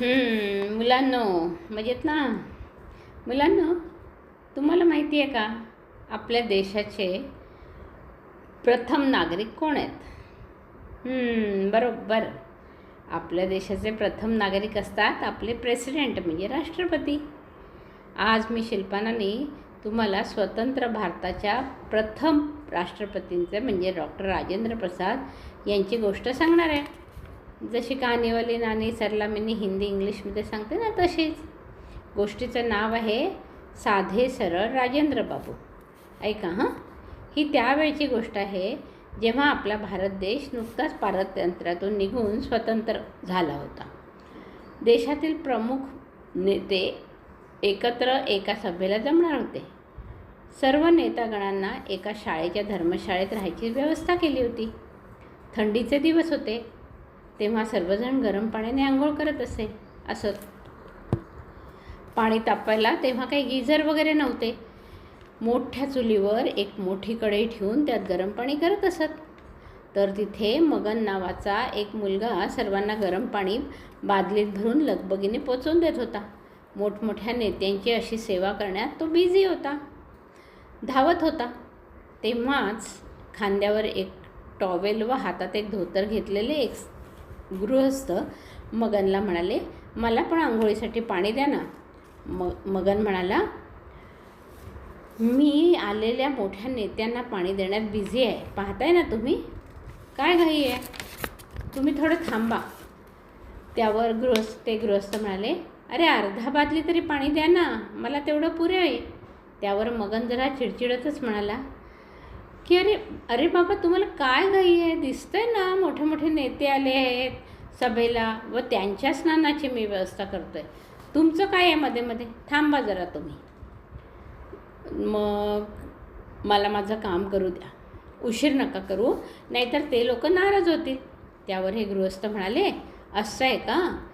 मुलांनो मजेत ना? मुलांनो तुम्हाला माहिती आहे का? आपल्या देशाचे प्रथम नागरिक कोण आहेत? बरोबर. आपल्या देशाचे प्रथम नागरिक असतात आपले प्रेसिडेंट म्हणजे राष्ट्रपती. आज मी शिल्पानानी तुम्हाला स्वतंत्र भारताच्या प्रथम राष्ट्रपतींचे म्हणजे डॉक्टर राजेंद्र प्रसाद यांची गोष्ट सांगणार आहे. जशी कहाणीवाली नानी सरला मी हिंदी इंग्लिशमध्ये सांगते ना तशीच. गोष्टीचं नाव आहे साधे सरळ राजेंद्र बाबू. ऐका हां? ही त्यावेळची गोष्ट आहे जेव्हा आपला भारत देश नुकताच पारतंत्र्यातून निघून स्वतंत्र झाला होता. देशातील प्रमुख नेते एकत्र एका सभेला जमणार होते. सर्व नेतागणांना एका शाळेच्या धर्मशाळेत राहायची व्यवस्था केली होती. थंडीचे दिवस होते. तेव्हा सर्वजण गरम पाण्याने आंघोळ करत असे. असत पाणी तापायला तेव्हा काही गिझर वगैरे नव्हते. मोठ्या चुलीवर एक मोठी कढई ठेवून त्यात गरम पाणी करत असत. तर तिथे मगन नावाचा एक मुलगा सर्वांना गरम पाणी बादलीत भरून लगबगीने पोचवून देत होता. मोठमोठ्या नेत्यांची अशी सेवा करण्यात तो बिझी होता. धावत होता. तेव्हाच खांद्यावर एक टॉवेल व हातात एक धोतर घेतलेले एक गृहस्थ मगनला म्हणाले मला पण आंघोळीसाठी पाणी द्या ना. म मगन म्हणाला मी आलेल्या मोठ्या नेत्यांना पाणी देण्यात बिझी आहे. पाहताय ना तुम्ही? काय घाई आहे? तुम्ही थोडं थांबा. त्यावर गृहस्थ ते गृहस्थ म्हणाले अरे अर्धा बादली तरी पाणी द्या ना. मला तेवढं पुरे आहे. त्यावर मगन जरा चिडचिडतच म्हणाला की अरे अरे बाबा तुम्हाला काय घाई आहे दिसतंय ना मोठे मोठे नेते आले आहेत सभेला व त्यांच्या स्नानाची मी व्यवस्था करतोय. तुमचं काय आहे मध्ये मध्ये थांबा जरा तुम्ही. मग मला माझं काम करू द्या. उशीर नका करू नाहीतर ते लोक नाराज होतील. त्यावर हे गृहस्थ म्हणाले असं आहे का?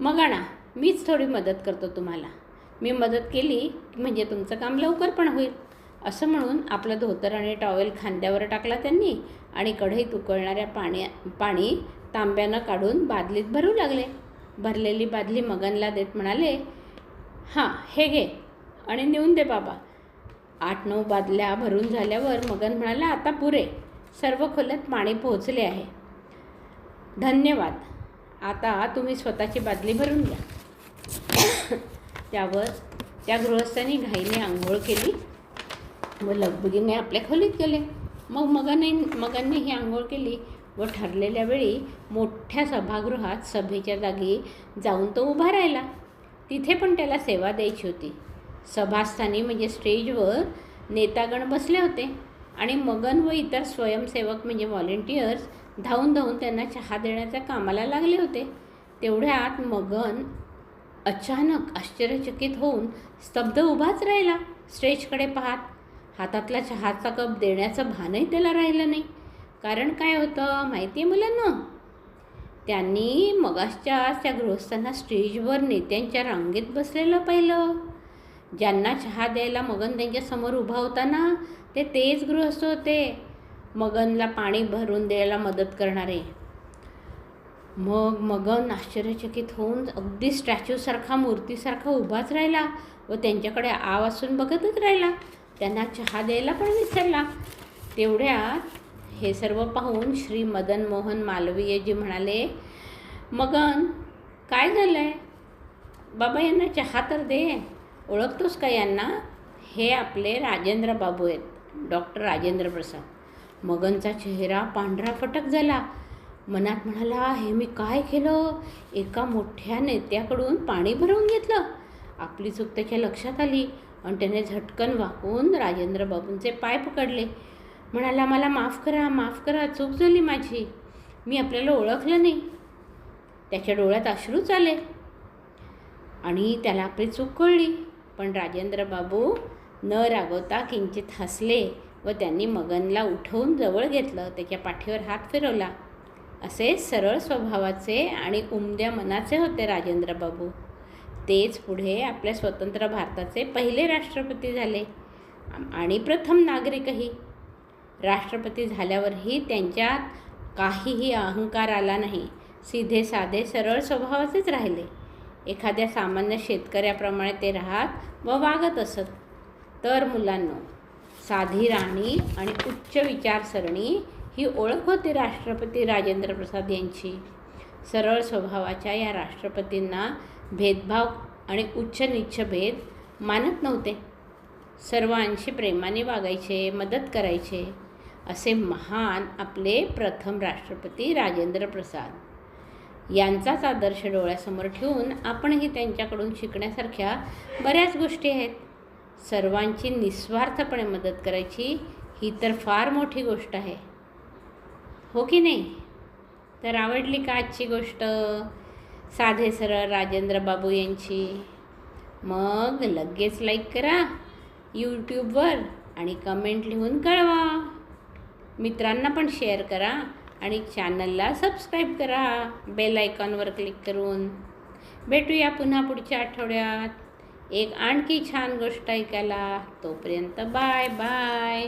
मग आणा मीच थोडी मदत करतो तुम्हाला. मी मदत केली म्हणजे तुमचं काम लवकर पण होईल. असं म्हणून आपलं धोतर आणि टॉवेल खांद्यावर टाकला त्यांनी आणि कढईत उकळणाऱ्या पाण्या पाणी तांब्यानं काढून बादलीत भरू लागले. भरलेली बादली मगनला देत म्हणाले हां हे घे आणि नेऊन दे बाबा. आठ नऊ बादल्या भरून झाल्यावर मगन म्हणाला आता पुरे सर्व खोल्यात पाणी पोहोचले आहे. धन्यवाद. आता तुम्ही स्वतःची बादली भरून घ्या. त्यावर त्या गृहस्थांनी घाईने आंघोळ केली. व लगबगीने आपल्या खोलीत गेले. मग मगाने मगांनी ही आंघोळ केली व ठरलेल्या वेळी मोठ्या सभागृहात सभेच्या जागी जाऊन तो उभा राहिला. तिथे पण त्याला सेवा द्यायची होती. सभास्थानी म्हणजे स्टेजवर नेतागण बसले होते आणि मगन व इतर स्वयंसेवक म्हणजे व्हॉलेंटियर्स धावून धावून त्यांना चहा देण्याच्या कामाला लागले होते. तेवढ्यात मगन अचानक आश्चर्यचकित होऊन स्तब्ध उभाच राहिला. स्टेजकडे पाहत हातातला चहाचा कप देण्याचं भानही त्याला राहिलं नाही. कारण काय होतं माहिती आहे मुलांना? त्यांनी मगाशच्या त्या गृहस्थांना स्टेजवर नेत्यांच्या रांगेत बसलेलं पाहिलं. ज्यांना चहा द्यायला मगन त्यांच्यासमोर उभा होता ना ते तेच गृहस्थ होते. मगनला पाणी भरून द्यायला मदत करणारे. मग मगन आश्चर्यचकित होऊन अगदी स्टॅच्यूसारखा मूर्तीसारखा उभाच राहिला व त्यांच्याकडे आव असून बघतच राहिला. त्यांना चहा द्यायला पण विसरला. तेवढ्यात हे सर्व पाहून श्री मदन मोहन मालवीयजी म्हणाले मगन काय झालं आहे बाबा यांना चहा तर दे. ओळखतोस का यांना? हे आपले राजेंद्र बाबू आहेत. डॉक्टर राजेंद्र प्रसाद. मगनचा चेहरा पांढरा फटक झाला. मनात म्हणाला हे मी काय केलं? एका मोठ्या नेत्याकडून पाणी भरवून घेतलं. आपली चूक त्याच्या लक्षात आली. आणि त्याने झटकन वाकून राजेंद्र बाबूंचे पाय पकडले. म्हणाला मला माफ करा माफ करा चूक झाली माझी. मी आपल्याला ओळखलं नाही. त्याच्या डोळ्यात अश्रूच आले. आणि त्याला आपली चूक कळली. पण राजेंद्र बाबू न रागवता किंचित हसले व त्यांनी मगनला उठवून जवळ घेतलं. त्याच्या पाठीवर हात फिरवला. असे सरळ स्वभावाचे आणि उमद्या मनाचे होते राजेंद्र बाबू. तेच पुढे आपल्या स्वतंत्र भारताचे पहिले राष्ट्रपती झाले. आणि प्रथम नागरिकही. राष्ट्रपती झाल्यावरही त्यांच्यात काहीही अहंकार आला नाही. सीधे साधे सरळ स्वभावाचेच राहिले. एखाद्या सामान्य शेतकऱ्याप्रमाणे ते राहत व वागत असत. तर मुलांनो साधी राहणी आणि उच्च विचारसरणी ही ओळख होती राष्ट्रपती राजेंद्र प्रसाद यांची. सरळ स्वभावाच्या या राष्ट्रपतींना भेदभाव आणि उच्च निच्च भेद मानत नव्हते. सर्वांशी प्रेमाने वागायचे मदत करायचे असे महान आपले प्रथम राष्ट्रपती राजेंद्र प्रसाद. यांचाच आदर्श डोळ्यासमोर ठेवून आपणही त्यांच्याकडून शिकण्यासारख्या बऱ्याच गोष्टी आहेत. सर्वांची निस्वार्थपणे मदत करायची ही तर फार मोठी गोष्ट आहे. हो की नाही? तर आवडली का आजची गोष्ट? साधे सरळ राजेंद्र बाबू यांची. मग लगेच लाईक करा यूट्यूबवर आणि कमेंट लिहून कळवा. मित्रांना पण शेअर करा आणि चॅनलला सबस्क्राईब करा. बेल आयकॉनवर क्लिक करून. भेटूया पुन्हा पुढच्या आठवड्यात. एक आणखी छान गोष्ट ऐकायला. तोपर्यंत बाय बाय